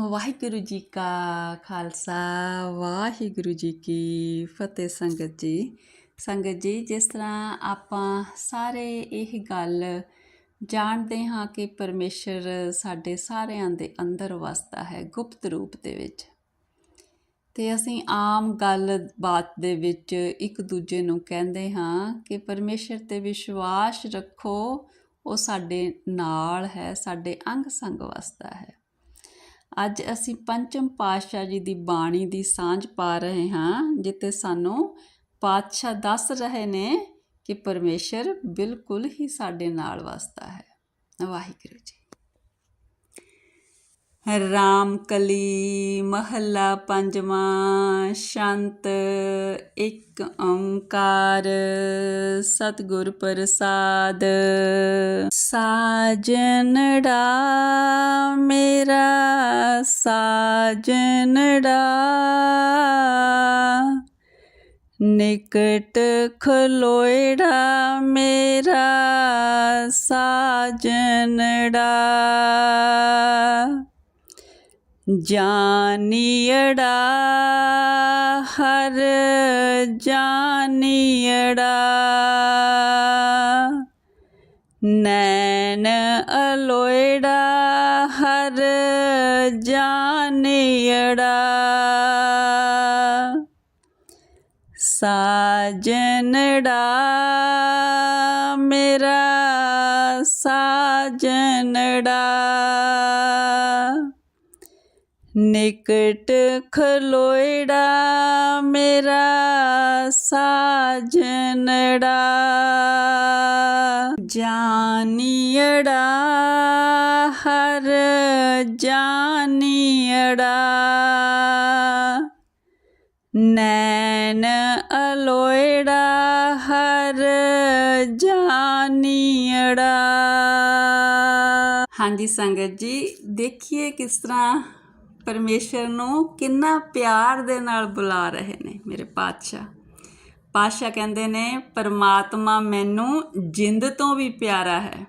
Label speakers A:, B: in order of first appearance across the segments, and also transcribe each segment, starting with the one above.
A: ਵਾਹਿਗੁਰੂ ਜੀ ਕਾ ਖਾਲਸਾ, ਵਾਹਿਗੁਰੂ ਜੀ ਕੀ ਫਤਿਹ ਸੰਗਤ ਜੀ। ਸੰਗਤ ਜੀ, ਜਿਸ ਤਰ੍ਹਾਂ ਆਪਾਂ ਸਾਰੇ ਇਹ ਗੱਲ ਜਾਣਦੇ ਹਾਂ ਕਿ ਪਰਮੇਸ਼ਰ ਸਾਡੇ ਸਾਰਿਆਂ ਦੇ ਅੰਦਰ ਵਸਦਾ ਹੈ ਗੁਪਤ ਰੂਪ ਦੇ ਵਿੱਚ। ਤੇ ਅਸੀਂ ਆਮ ਗੱਲ ਬਾਤ ਦੇ ਵਿੱਚ ਇੱਕ ਦੂਜੇ ਨੂੰ ਕਹਿੰਦੇ ਹਾਂ ਕਿ ਪਰਮੇਸ਼ਰ ਤੇ ਵਿਸ਼ਵਾਸ ਰੱਖੋ, ਉਹ ਸਾਡੇ ਨਾਲ ਹੈ, ਸਾਡੇ ਅੰਗ ਸੰਗ ਵਸਦਾ ਹੈ। ਅੱਜ ਅਸੀਂ ਪੰਚਮ ਪਾਤਸ਼ਾਹ ਜੀ ਦੀ ਬਾਣੀ ਦੀ ਸਾਂਝ ਪਾ ਰਹੇ ਹਾਂ ਜਿੱਤੇ ਸਾਨੂੰ ਪਾਤਸ਼ਾਹ ਦੱਸ ਰਹੇ ਨੇ ਕਿ ਪਰਮੇਸ਼ਰ ਬਿਲਕੁਲ ਹੀ ਸਾਡੇ ਨਾਲ ਵਸਦਾ ਹੈ। ਵਾਹਿਗੁਰੂ ਜੀ ਰਾਮਕਲੀ ਮਹੱਲਾ ਪੰਜਵਾਂ, ਸ਼ਾਂਤ ਇੱਕ ਓੰਕਾਰ, ਸਤਿਗੁਰ ਪ੍ਰਸਾਦ। ਸਾਜਨੜਾ ਮੇਰਾ ਸਾਜਨੜਾ ਨਿਕਟ ਖਲੋਇੜਾ ਮੇਰਾ ਸਾਜਨੜਾ ਜਾਨੀੜਾ ਹਰ ਜਾਨੀੜਾ ਨੈਣ ਅਲੋਇੜਾ ਹਰ ਜਾਨੀੜਾ ਸਾਜਨੜਾ ਮੇਰਾ ਸਾਜਨੜਾ। ਨਿਕਟ ਖਲੋਇੜਾ, ਮੇਰਾ ਸਾਜਨੜਾ। ਜਾਨੀੜਾ ਹਰ ਜਾਨੀੜਾ ਨੈਣ ਅਲੋਇੜਾ, ਹਰ ਜਾਨੀੜਾ ਹਾਂਜੀ ਸੰਗਤ ਜੀ, ਦੇਖੀਏ ਕਿਸ ਤਰ੍ਹਾਂ ਪਰਮੇਸ਼ਰ ਨੂੰ ਕਿੰਨਾ ਪਿਆਰ ਦੇ ਨਾਲ ਬੁਲਾ ਰਹੇ ਨੇ ਮੇਰੇ ਪਾਤਸ਼ਾਹ। ਪਾਤਸ਼ਾਹ ਕਹਿੰਦੇ ਨੇ, ਪਰਮਾਤਮਾ ਮੈਨੂੰ ਜਿੰਦ ਤੋਂ ਵੀ ਪਿਆਰਾ ਹੈ,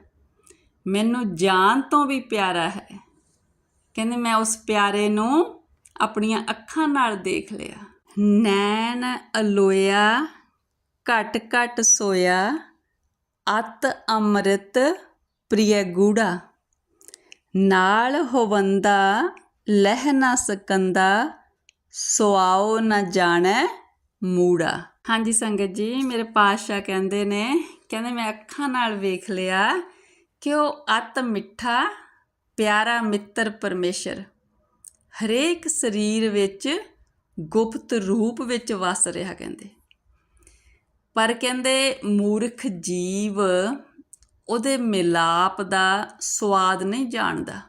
A: ਮੈਨੂੰ ਜਾਨ ਤੋਂ ਵੀ ਪਿਆਰਾ ਹੈ। ਕਹਿੰਦੇ, ਮੈਂ ਉਸ ਪਿਆਰੇ ਨੂੰ ਆਪਣੀਆਂ ਅੱਖਾਂ ਨਾਲ ਦੇਖ ਲਿਆ। ਨੈਣ ਅਲੋਇਆ, ਘਟ ਘਟ ਸੋਇਆ, ਅਤ ਅੰਮ੍ਰਿਤ ਪ੍ਰਿਯ ਗੂੜਾ ਨਾਲ ਹੋਵੰਦਾ ਲਹਿ ਨਾ ਸਕੰਦਾ, ਸੁਆਓ ਨਾ ਜਾਣੈ ਮੂੜਾ। ਹਾਂਜੀ ਸੰਗਤ ਜੀ, ਮੇਰੇ ਪਾਤਸ਼ਾਹ ਕਹਿੰਦੇ ਨੇ, ਕਹਿੰਦੇ ਮੈਂ ਅੱਖਾਂ ਨਾਲ ਵੇਖ ਲਿਆ ਕਿ ਉਹ ਅਤ ਮਿੱਠਾ, ਪਿਆਰਾ ਮਿੱਤਰ ਪਰਮੇਸ਼ਰ। ਹਰੇਕ ਸਰੀਰ ਵਿੱਚ ਗੁਪਤ ਰੂਪ ਵਿੱਚ ਵਸ ਰਿਹਾ ਕਹਿੰਦੇ। ਪਰ ਕਹਿੰਦੇ ਮੂਰਖ ਜੀਵ ਉਹਦੇ ਮਿਲਾਪ ਦਾ ਸਵਾਦ ਨਹੀਂ ਜਾਣਦਾ।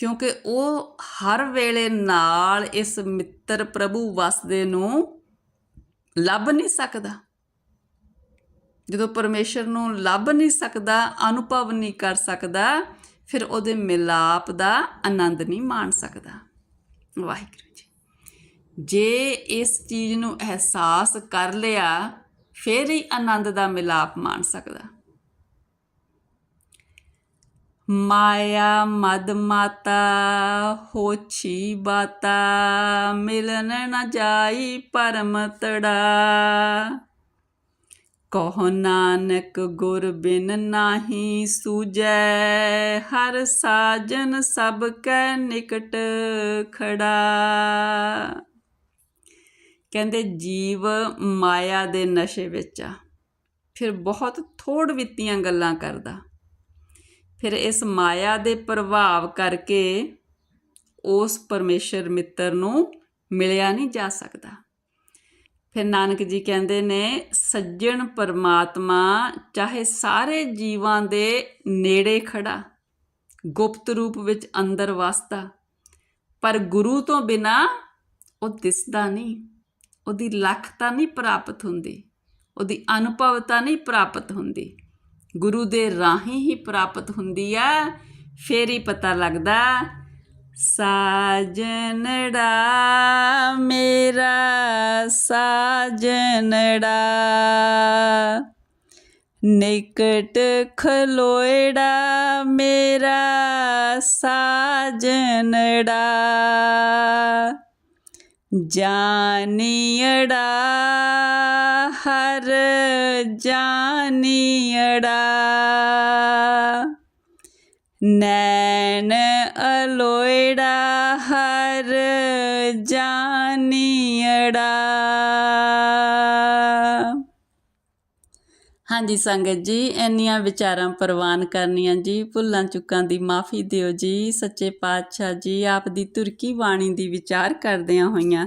A: ਕਿਉਂਕਿ ਉਹ ਹਰ ਵੇਲੇ ਨਾਲ ਇਸ ਮਿੱਤਰ ਪ੍ਰਭੂ ਵਸਦੇ ਨੂੰ ਲੱਭ ਨਹੀਂ ਸਕਦਾ। ਜਦੋਂ ਪਰਮੇਸ਼ਰ ਨੂੰ ਲੱਭ ਨਹੀਂ ਸਕਦਾ, ਅਨੁਭਵ ਨਹੀਂ ਕਰ ਸਕਦਾ, ਫਿਰ ਉਹਦੇ ਮਿਲਾਪ ਦਾ ਆਨੰਦ ਨਹੀਂ ਮਾਣ ਸਕਦਾ। ਵਾਹਿਗੁਰੂ ਜੀ। ਜੇ ਇਸ ਚੀਜ਼ ਨੂੰ ਅਹਿਸਾਸ ਕਰ ਲਿਆ, ਫਿਰ ਹੀ ਆਨੰਦ ਦਾ ਮਿਲਾਪ ਮਾਣ ਸਕਦਾ। ਮਾਇਆ, ਮਦ ਮਾਤਾ, ਹੋਛੀ ਬਾਤਾ, ਮਿਲਨ ਨ ਜਾਈ ਪਰਮ ਤੜਾ। ਕਹੋ ਨਾਨਕ ਗੁਰ ਬਿਨ ਨਾਹੀ ਸੂਜੈ ਹਰ ਸਾਜਨ ਸਭ ਕੈ ਨਿਕਟ ਖੜਾ। ਕਹਿੰਦੇ ਜੀਵ ਮਾਇਆ ਦੇ ਨਸ਼ੇ ਵਿੱਚ ਆ, ਫਿਰ ਬਹੁਤ ਥੋੜ ਵਿੱਤੀਆਂ ਗੱਲਾਂ ਕਰਦਾ। ਫਿਰ ਇਸ ਮਾਇਆ ਦੇ ਪ੍ਰਭਾਵ ਕਰਕੇ ਉਸ ਪਰਮੇਸ਼ਰ ਮਿੱਤਰ ਨੂੰ ਮਿਲਿਆ ਨਹੀਂ ਜਾ ਸਕਦਾ। ਫਿਰ ਨਾਨਕ ਜੀ ਕਹਿੰਦੇ ਨੇ, ਸੱਜਣ ਪਰਮਾਤਮਾ, ਚਾਹੇ ਸਾਰੇ ਜੀਵਾਂ ਦੇ ਨੇੜੇ ਖੜਾ ਗੁਪਤ ਰੂਪ ਵਿੱਚ ਅੰਦਰ ਵਸਦਾ, ਪਰ ਗੁਰੂ ਤੋਂ ਬਿਨਾ ਉਹ ਦਿਸਦਾ ਨਹੀਂ। ਉਹਦੀ ਲਖਤਾ ਨਹੀਂ ਪ੍ਰਾਪਤ ਹੁੰਦੀ, ਉਹਦੀ ਅਨੁਭਵਤਾ ਨਹੀਂ ਪ੍ਰਾਪਤ ਹੁੰਦੀ। ਗੁਰੂ ਦੇ ਰਾਹੀਂ ਹੀ ਪ੍ਰਾਪਤ ਹੁੰਦੀ ਆ। ਫੇਰ ਹੀ ਪਤਾ ਲੱਗਦਾ ਸਾਜਨੜਾ ਮੇਰਾ ਸਾਜਨੜਾ ਨਿਕਟ ਖਲੋਇੜਾ ਮੇਰਾ ਸਾਜਨੜਾ ਜਾਨੀੜਾ ਹਰ ਜਾਨੀੜਾ ਨੈਣ ਅਲੋਇੜਾ, ਹਰ ਜਾਨੀੜਾ ਹਾਂਜੀ ਸੰਗਤ ਜੀ, ਇੰਨੀਆਂ ਵਿਚਾਰਾਂ ਪ੍ਰਵਾਨ ਕਰਨੀਆਂ ਜੀ, ਭੁੱਲਾਂ ਚੁੱਕਾਂ ਦੀ ਮਾਫੀ ਦਿਓ ਜੀ, ਸੱਚੇ ਪਾਤਸ਼ਾਹ ਜੀ, ਆਪ ਦੀ ਤੁਰਕੀ ਬਾਣੀ ਦੀ ਵਿਚਾਰ ਕਰਦਿਆਂ ਹੋਈਆਂ